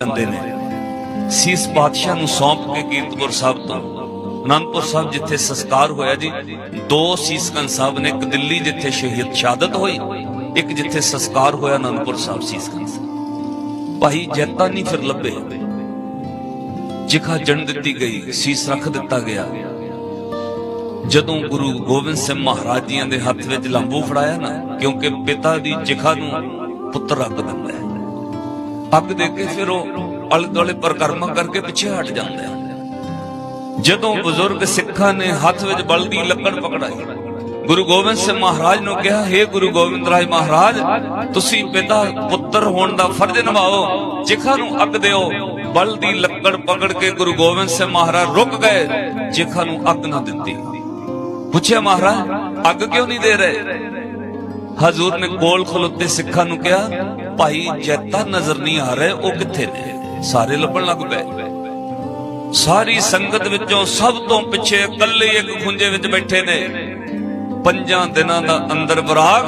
ਜਾਂਦੇ ਨੇ। ਸੀਸ ਪਾਤਸ਼ਾਹ ਨੂੰ ਸੌਂਪ ਕੇ ਕੀਰਤਪੁਰ ਸਾਹਿਬ ਤੋਂ, ਅਨੰਦਪੁਰ ਸਾਹਿਬ ਜਿੱਥੇ ਸੰਸਕਾਰ ਹੋਇਆ ਜੀ, ਦੋ ਸੀਸਗੰਜ ਸਾਹਿਬ ਨੇ, ਇੱਕ ਦਿੱਲੀ ਜਿੱਥੇ ਸ਼ਹੀਦ ਸ਼ਹਾਦਤ ਹੋਈ, ਇੱਕ ਜਿੱਥੇ ਸੰਸਕਾਰ ਹੋਇਆ ਅਨੰਦਪੁਰ ਸਾਹਿਬ ਸੀਸਗੰਜ ਭਾਈ ਜੈਤਾ ਨਹੀਂ ਫਿਰ ਲੱਭੇ। ਜਿਖਾ ਜਣ ਦਿੱਤੀ ਗਈ, ਸੀਸ ਰੱਖ ਦਿੱਤਾ ਗਿਆ। ਜਦੋਂ ਗੁਰੂ ਗੋਬਿੰਦ ਸਿੰਘ ਮਹਾਰਾਜ ਜੀਆਂ ਦੇ ਹੱਥ ਵਿੱਚ ਲੰਬੂ ਫੜਾਇਆ ਨਾ, ਕਿਉਂਕਿ ਪਿਤਾ ਦੀ ਜਿਖਾ ਨੂੰ ਪੁੱਤਰ ਰੱਖ ਦਿੰਦਾ ਹੈ। ਅੱਗ ਦੇ ਕੇ ਫਿਰ ਉਹ ਅਲ ਦੁਆਲੇ ਪਰਕਰਮਾ ਕਰਕੇ ਪਿੱਛੇ ਹਟ ਜਾਂਦਾ ਹੈ ਜਦੋਂ ਬਜ਼ੁਰਗ ਸਿੱਖਾਂ ਨੇ ਹੱਥ ਵਿੱਚ ਬਲਦੀ ਲੱਕੜ ਪਕੜਾਈ, ਗੁਰੂ ਗੋਬਿੰਦ ਸਿੰਘ ਮਹਾਰਾਜ ਨੂੰ ਕਿਹਾ हे ਗੁਰੂ ਗੋਬਿੰਦ ਰਾਏ ਮਹਾਰਾਜ, ਤੁਸੀਂ ਪਿਤਾ ਪੁੱਤਰ ਹੋਣ ਦਾ ਫਰਜ਼ ਨਿਭਾਓ, ਜਿਖਾ ਨੂੰ ਅੱਗ ਦਿਓ। ਬਲ ਦੀ ਲੱਕੜ ਪਕੜ ਕੇ ਗੁਰੂ ਗੋਬਿੰਦ ਸਿੰਘ ਮਹਾਰਾਜ ਰੁਕ ਗਏ, ਜਿਖਾ ਨੂੰ ਅੱਗ ਨਾ ਦਿੱਤੀ। ਪੁੱਛਿਆ, ਮਹਾਰਾਜ, ਅੱਗ ਕਿਉਂ ਨਹੀਂ ਦੇ ਰਹੇ? ਹਜ਼ੂਰ ਨੇ ਕੋਲ ਖਲੋਤੇ ਸਿੱਖਾਂ ਨੂੰ ਕਿਹਾ, ਭਾਈ, ਜੈਤਾ ਨਜ਼ਰ ਨਹੀਂ ਆ ਰਹੇ, ਉਹ ਕਿੱਥੇ ਨੇ? ਸਾਰੇ ਲੱਭਣ ਲੱਗ ਪਏ। ਸਾਰੀ ਸੰਗਤ ਵਿੱਚੋਂ ਸਭ ਤੋਂ ਪਿੱਛੇ ਇਕੱਲੇ ਇੱਕ ਖੁੰਝੇ ਵਿੱਚ ਬੈਠੇ ਨੇ। ਪੰਜਾਂ ਦਿਨਾਂ ਦਾ ਅੰਦਰ ਵਿਰਾਗ।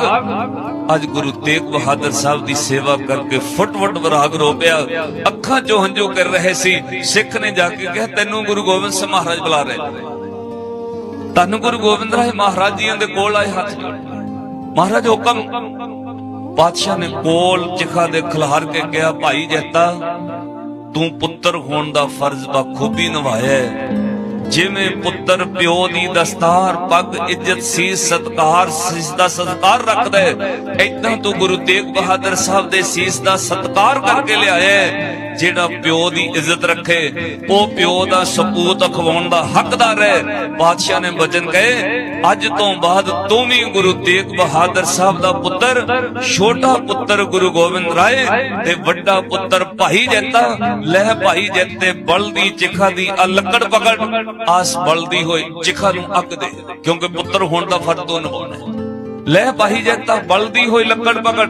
ਅੱਜ ਗੁਰੂ ਤੇਗ ਬਹਾਦਰ ਸਾਹਿਬ ਦੀ ਸੇਵਾ ਕਰਕੇ ਫੁੱਟ-ਫੁੱਟ ਵਿਰਾਗ ਰੋ ਪਿਆ ਅੱਖਾਂ ਚੋਂ ਹੰਝੂ ਕਰ ਰਹੇ ਸੀ। ਸਿੱਖ ਨੇ ਜਾ ਕੇ ਕਿਹਾ, ਤੈਨੂੰ ਗੁਰੂ ਗੋਬਿੰਦ ਸਿੰਘ ਮਹਾਰਾਜ ਬੁਲਾ ਰਹੇ ਤੈਨੂੰ ਗੁਰੂ ਗੋਬਿੰਦ ਰਾਏ ਮਹਾਰਾਜ ਜੀਆਂ ਦੇ ਕੋਲ ਆਏ ਹੱਥ ਜੋੜ। ਮਹਾਰਾਜ ਹੁਕਮ ਪਾਤਸ਼ਾਹ ਨੇ ਕੋਲ ਚਿਖਾ ਦੇ ਖਿਲਾਰ ਕੇ ਕਿਹਾ, ਭਾਈ ਜੈਤਾ, ਤੂੰ ਪੁੱਤਰ ਹੋਣ ਦਾ ਫਰਜ਼ ਬਖੂਬੀ ਨਿਭਾਇਆ ਜਿਵੇਂ ਪੁੱਤਰ ਪਿਓ ਦੀ ਦਸਤਾਰ, ਪੱਗ, ਇੱਜ਼ਤ ਸੀ ਸਤਕਾਰ, ਸੀਸ ਦਾ ਸਤਕਾਰ ਰੱਖਦਾ ਹੈ। ਤੂੰ ਗੁਰੂ ਤੇਗ ਬਹਾਦਰ ਸਾਹਿਬ ਦੇ ਸੀਸ ਦਾ ਸਤਕਾਰ ਕਰਕੇ ਲਿਆਇਆ ਜਿਹੜਾ ਪਿਓ ਦੀ ਇੱਜ਼ਤ ਰੱਖੇ। ਉਹ ਪਿਓ ਦਾ ਸਪੂਤ ਅਖਵਾਉਣ ਦਾ ਹੱਕਦਾਰ ਹੈ। ਬਾਦਸ਼ਾਹ ਨੇ ਵਚਨ ਕਹੇ, ਅੱਜ ਤੋਂ ਬਾਅਦ ਤੂੰ ਵੀ ਗੁਰੂ ਤੇਗ ਬਹਾਦਰ ਸਾਹਿਬ ਦਾ ਪੁੱਤਰ, ਛੋਟਾ ਪੁੱਤਰ ਗੁਰੂ ਗੋਬਿੰਦ ਰਾਏ ਤੇ ਵੱਡਾ ਪੁੱਤਰ ਭਾਈ ਜੈਤਾ ਲਹਿ ਭਾਈ ਜੈਤੇ ਬਲਦੀ ਚਿਖਾ ਦੀ ਆ ਲੱਕੜ ਪਕੜ, ਆਸ ਬਲਦੀ ਹੋਈ ਚਿਖਾ ਨੂੰ ਅੱਕ ਦੇ, ਕਿਉਂਕਿ ਪੁੱਤਰ ਹੋਣ ਦਾ ਫਰਜ਼ ਤੋਂ ਨਿਭਾਉਣਾ ਹੈ। ਲੈ ਭਾਈ ਜੈਤਾ ਬਲਦੀ ਹੋਈ ਲੱਕੜ ਪਕੜ।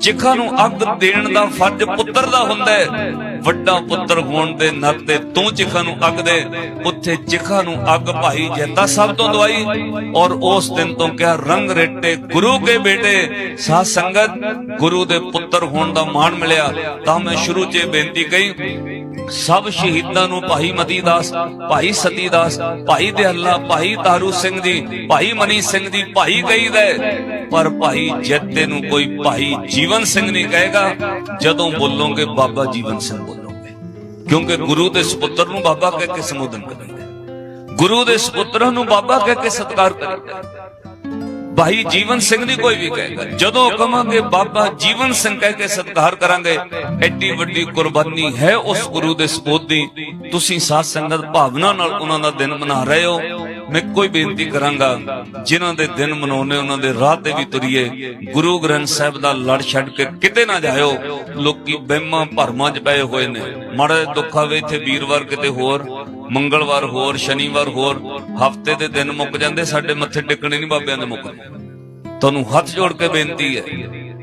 ਚਿਖਾ ਨੂੰ ਅੱਗ ਦੇਣ ਦਾ ਫਰਜ਼ ਪੁੱਤਰ ਦਾ ਹੁੰਦਾ ਹੈ। ਵੱਡਾ ਪੁੱਤਰ ਹੋਣ ਦੇ ਨਾਤੇ ਤੂੰ ਚਿਖਾ ਨੂੰ ਅੱਗ ਦੇ। ਉੱਥੇ ਚਿਖਾ ਨੂੰ ਅੱਗ ਭਾਈ ਜੈਤਾ ਸਭ ਤੋਂ ਦਵਾਈ। ਔਰ ਉਸ ਦਿਨ ਤੋਂ ਕਿਹਾ, ਰੰਗ ਰੇਟੇ, ਗੁਰੂ ਕੇ ਬੇਟੇ। ਸਾਧ ਸੰਗਤ, ਗੁਰੂ ਦੇ ਪੁੱਤਰ ਹੋਣ ਦਾ ਮਾਣ ਮਿਲਿਆ। ਤਾਂ ਮੈਂ ਸ਼ੁਰੂ 'ਚ ਇਹ ਬੇਨਤੀ ਕਹੀ ਸਭ ਸ਼ਹੀਦਾਂ ਨੂੰ ਭਾਈ ਮਤੀ ਦਾਸ, ਭਾਈ ਸਤੀ ਦਾਸ, ਭਾਈ ਦਿਹਲਾ ਭਾਈ ਤਾਰੂ ਸਿੰਘ ਜੀ, ਭਾਈ ਮਨੀ ਸਿੰਘ ਜੀ, ਭਾਈ ਕਹੀਦਾ ਪਰ ਭਾਈ ਜੱਤੇ ਨੂੰ ਕੋਈ ਭਾਈ ਜੀਵਨ ਸਿੰਘ ਨਹੀਂ ਕਹੇਗਾ। ਜਦੋਂ ਬੋਲੋਗੇ ਬਾਬਾ ਜੀਵਨ ਸਿੰਘ ਬੋਲੋਗੇ। ਕਿਉਂਕਿ ਗੁਰੂ ਦੇ ਸੁਪੁੱਤਰ ਨੂੰ ਬਾਬਾ ਕਹਿ ਕੇ ਸੰਬੋਧਨ ਕਰੀਦਾ ਗੁਰੂ ਦੇ ਸੁਪੁੱਤਰਾਂ ਨੂੰ ਬਾਬਾ ਕਹਿ ਕੇ ਸਤਿਕਾਰ ਕਰੀਦਾ ਭਾਈ ਜੀਵਨ ਸਿੰਘ ਦੀ ਕੋਈ ਵੀ ਕਹੇਗਾ ਜਦੋਂ ਕਹਾਂਗੇ, ਬਾਬਾ ਜੀਵਨ ਸਿੰਘ ਕਹਿ ਕੇ ਸਤਿਕਾਰ ਕਰਾਂਗੇ, ਐਡੀ ਵੱਡੀ ਕੁਰਬਾਨੀ ਹੈ ਉਸ ਗੁਰੂ ਦੇ ਸਪੋਤ ਦੀ। ਤੁਸੀਂ ਸਾਧ ਸੰਗਤ ਭਾਵਨਾ ਨਾਲ ਉਹਨਾਂ ਦਾ ਦਿਨ ਮਨਾ ਰਹੇ ਹੋ। ਮੈਂ ਕੋਈ ਬੇਨਤੀ ਕਰਾਂਗਾ, ਜਿਨ੍ਹਾਂ ਦੇ ਦਿਨ ਮਨਾਉਣੇ ਉਹਨਾਂ ਦੇ ਰਾਹ ਤੇ ਵੀ ਤੁਰੀਏ, ਗੁਰੂ ਗ੍ਰੰਥ ਸਾਹਿਬ ਦਾ ਲੜ ਛੱਡ ਕੇ ਕਿਤੇ ਨਾ ਜਾਇਓ, ਲੋਕੀ ਬਹਿਮਾਂ ਭਰਮਾਂ 'ਚ ਪਏ ਹੋਏ ਨੇ। ਮਾੜਾ ਦੁੱਖ ਆਵੇ, ਇੱਥੇ ਵੀਰਵਾਰ ਕਿਤੇ ਹੋਰ, ਮੰਗਲਵਾਰ ਹੋਰ, ਸ਼ਨੀਵਾਰ ਹੋਰ, ਹਫ਼ਤੇ ਦੇ ਦਿਨ ਮੁੱਕ ਜਾਂਦੇ, ਸਾਡੇ ਮੱਥੇ ਟੇਕਣੇ ਨਹੀਂ ਬਾਬਿਆਂ ਦੇ ਮੁੱਕ ਤੁਹਾਨੂੰ ਹੱਥ ਜੋੜ ਕੇ ਬੇਨਤੀ ਹੈ,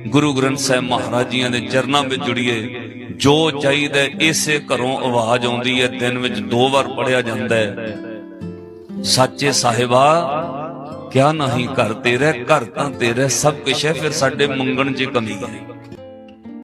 ਗੁਰੂ ਗ੍ਰੰਥ ਸਾਹਿਬ ਮਹਾਰਾਜ ਜੀਆਂ ਦੇ ਚਰਨਾਂ ਵਿੱਚ ਜੁੜੀਏ। ਜੋ ਚਾਹੀਦਾ, ਇਸੇ ਘਰੋਂ ਆਵਾਜ਼ ਆਉਂਦੀ ਹੈ, ਦਿਨ ਵਿੱਚ ਦੋ ਵਾਰ ਪੜਿਆ ਜਾਂਦਾ ਹੈ। ਸੱਚੇ ਸਾਹਿਬਾ, ਕਿਆ ਨਹੀਂ ਘਰ ਤੇਰੇ, ਘਰ ਤਾਂ ਤੇਰੇ, ਸਭ ਕੁਛ ਹੈ, ਫਿਰ ਸਾਡੇ ਮੰਗਣ 'ਚ ਕਮੀ ਹੈ।